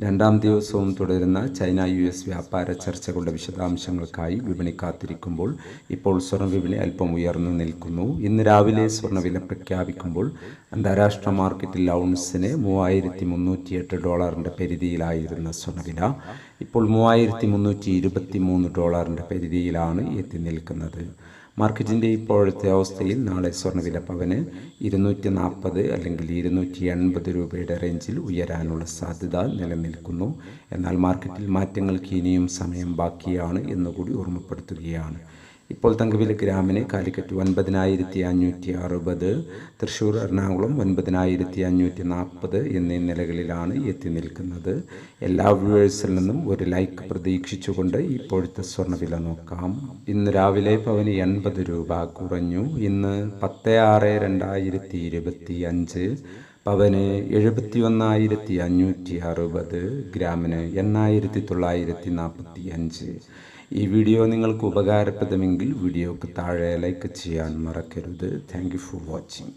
രണ്ടാം ദിവസവും തുടരുന്ന ചൈന യു എസ് വ്യാപാര ചർച്ചകളുടെ വിശദാംശങ്ങൾക്കായി വിപണി കാത്തിരിക്കുമ്പോൾ ഇപ്പോൾ സ്വർണ വിപണി അല്പം ഉയർന്നു നിൽക്കുന്നു. ഇന്ന് രാവിലെ സ്വർണവില പ്രഖ്യാപിക്കുമ്പോൾ അന്താരാഷ്ട്ര മാർക്കറ്റിൽ ഔൺസിന് മൂവായിരത്തി മുന്നൂറ്റിയെട്ട് ഡോളറിന്റെ പരിധിയിലായിരുന്ന സ്വർണവില ഇപ്പോൾ മൂവായിരത്തി മുന്നൂറ്റി ഇരുപത്തി മൂന്ന് ഡോളറിന്റെ പരിധിയിലാണ് എത്തി നിൽക്കുന്നത്. മാർക്കറ്റിന്റെ ഇപ്പോഴത്തെ അവസ്ഥയിൽ നാളെ സ്വർണവില പവന് ഇരുന്നൂറ്റി നാൽപ്പത് അല്ലെങ്കിൽ ഇരുന്നൂറ്റി എൺപത് രൂപയുടെ റേഞ്ചിൽ ഉയരാനുള്ള സാധ്യത നിലനിൽക്കുന്നു. എന്നാൽ മാർക്കറ്റിൽ മാറ്റങ്ങൾക്ക് ഇനിയും സമയം ബാക്കിയാണ് എന്നുകൂടി ഓർമ്മപ്പെടുത്തുകയാണ്. ഇപ്പോൾ തങ്കവില ഗ്രാമിന് കാലിക്കറ്റ് ഒൻപതിനായിരത്തി അഞ്ഞൂറ്റി അറുപത് തൃശ്ശൂർ എറണാകുളം ഒൻപതിനായിരത്തി അഞ്ഞൂറ്റി നാൽപ്പത് എന്നീ നിലകളിലാണ് എത്തി നിൽക്കുന്നത്. എല്ലാ വ്യൂവേഴ്സിൽ നിന്നും ഒരു ലൈക്ക് പ്രതീക്ഷിച്ചുകൊണ്ട് ഇപ്പോഴത്തെ സ്വർണവില നോക്കാം. ഇന്ന് രാവിലെ പവന് എൺപത് രൂപ കുറഞ്ഞു. ഇന്ന് പത്ത് ആറ് രണ്ടായിരത്തി ഇരുപത്തി അഞ്ച് പവന് എഴുപത്തി ഒന്നായിരത്തി അഞ്ഞൂറ്റി അറുപത് ഗ്രാമിന് എണ്ണായിരത്തി തൊള്ളായിരത്തി നാൽപ്പത്തി അഞ്ച് ഈ വീഡിയോ നിങ്ങൾക്ക് ഉപകാരപ്രദമെങ്കിൽ വീഡിയോക്ക് താഴെ ലൈക്ക് ചെയ്യാൻ മറക്കരുത്. Thank you for watching